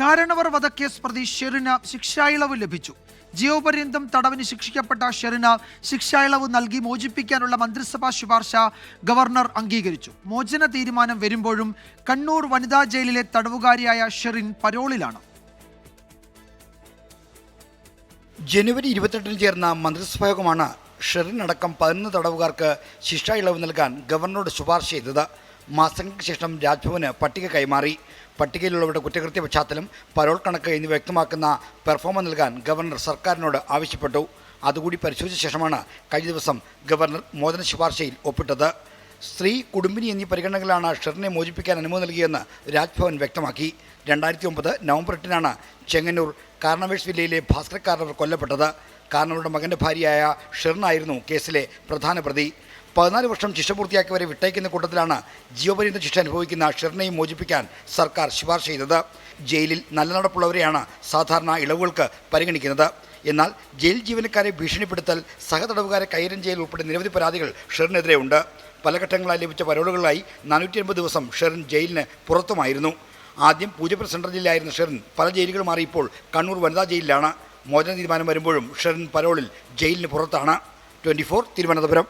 കാരണവർ വധക്കേസ് പ്രതി ഷെറിന് ശിക്ഷായിളവ് ലഭിച്ചു. ജീവപര്യന്തം തടവിന് ശിക്ഷിക്കപ്പെട്ട ഷെറിന് ശിക്ഷായിളവ് നൽകി മോചിപ്പിക്കാനുള്ള മന്ത്രിസഭാ ശുപാർശ ഗവർണർ അംഗീകരിച്ചു. മോചന തീരുമാനം വരുമ്പോഴും കണ്ണൂർ വനിതാ ജയിലിലെ തടവുകാരിയായ ഷെറിൻ പരോളിലാണ്. ജനുവരി ഇരുപത്തെട്ടിന് ചേർന്ന മന്ത്രിസഭായോഗമാണ് ഷെറിൻ അടക്കം പതിനൊന്ന് തടവുകാർക്ക് ശിക്ഷാ ഇളവ് നൽകാൻ ഗവർണറോട് ശുപാർശ ചെയ്തത്. മാസങ്ങൾക്ക് ശേഷം രാജ്ഭവന് പട്ടിക കൈമാറി. പട്ടികയിലുള്ളവരുടെ കുറ്റകൃത്യ പശ്ചാത്തലം പരോൾ കണക്ക് എന്നിവ വ്യക്തമാക്കുന്ന പെർഫോമ നൽകാൻ ഗവർണർ സർക്കാരിനോട് ആവശ്യപ്പെട്ടു. അതുകൂടി പരിശോധിച്ച ശേഷമാണ് കഴിഞ്ഞ ദിവസം ഗവർണർ മോദന ശുപാർശയിൽ ഒപ്പിട്ടത്. സ്ത്രീ കുടുംബിനി എന്നീ പരിഗണനകളാണ് ഷെറിനെ മോചിപ്പിക്കാൻ അനുമതി നൽകിയെന്ന് രാജ്ഭവൻ വ്യക്തമാക്കി. രണ്ടായിരത്തി ഒമ്പത് നവംബർ എട്ടിനാണ് ചെങ്ങന്നൂർ കാർണവേഴ്സ് ജില്ലയിലെ ഭാസ്കർ കൊല്ലപ്പെട്ടത്. കാർണവരുടെ മകന്റെ ഭാര്യയായ ഷെറിനായിരുന്നു കേസിലെ പ്രധാന പ്രതി. പതിനാല് വർഷം ശിക്ഷ പൂർത്തിയാക്കിയവരെ വിട്ടയക്കുന്ന കൂട്ടത്തിലാണ് ജീവപര്യന്ത ശിക്ഷ അനുഭവിക്കുന്ന ഷെറിനെയും മോചിപ്പിക്കാൻ സർക്കാർ ശുപാർശ ചെയ്തത്. ജയിലിൽ നല്ല നടപ്പുള്ളവരെയാണ് സാധാരണ ഇളവുകൾക്ക് പരിഗണിക്കുന്നത്. എന്നാൽ ജയിൽ ജീവനക്കാരെ ഭീഷണിപ്പെടുത്തൽ സഹതടവുകാരെ കൈരം ചെയ്യൽ ഉൾപ്പെടെ നിരവധി പരാതികൾ ഷെറിനെതിരെ ഉണ്ട് പല ഘട്ടങ്ങളായി ലഭിച്ച പരോളുകളിലായി നാനൂറ്റി അൻപത് ദിവസം ഷെറിൻ ജയിലിന് പുറത്തുമായിരുന്നു. ആദ്യം പൂജപ്പുര സെൻട്രൽ ജയിലായിരുന്ന ഷെറിൻ പല ജയിലുകൾ മാറി ഇപ്പോൾ കണ്ണൂർ വനിതാ ജയിലിലാണ്. മോചന തീരുമാനം വരുമ്പോഴും ഷെറിൻ പരോളിൽ ജയിലിന് പുറത്താണ്. ട്വന്റി തിരുവനന്തപുരം.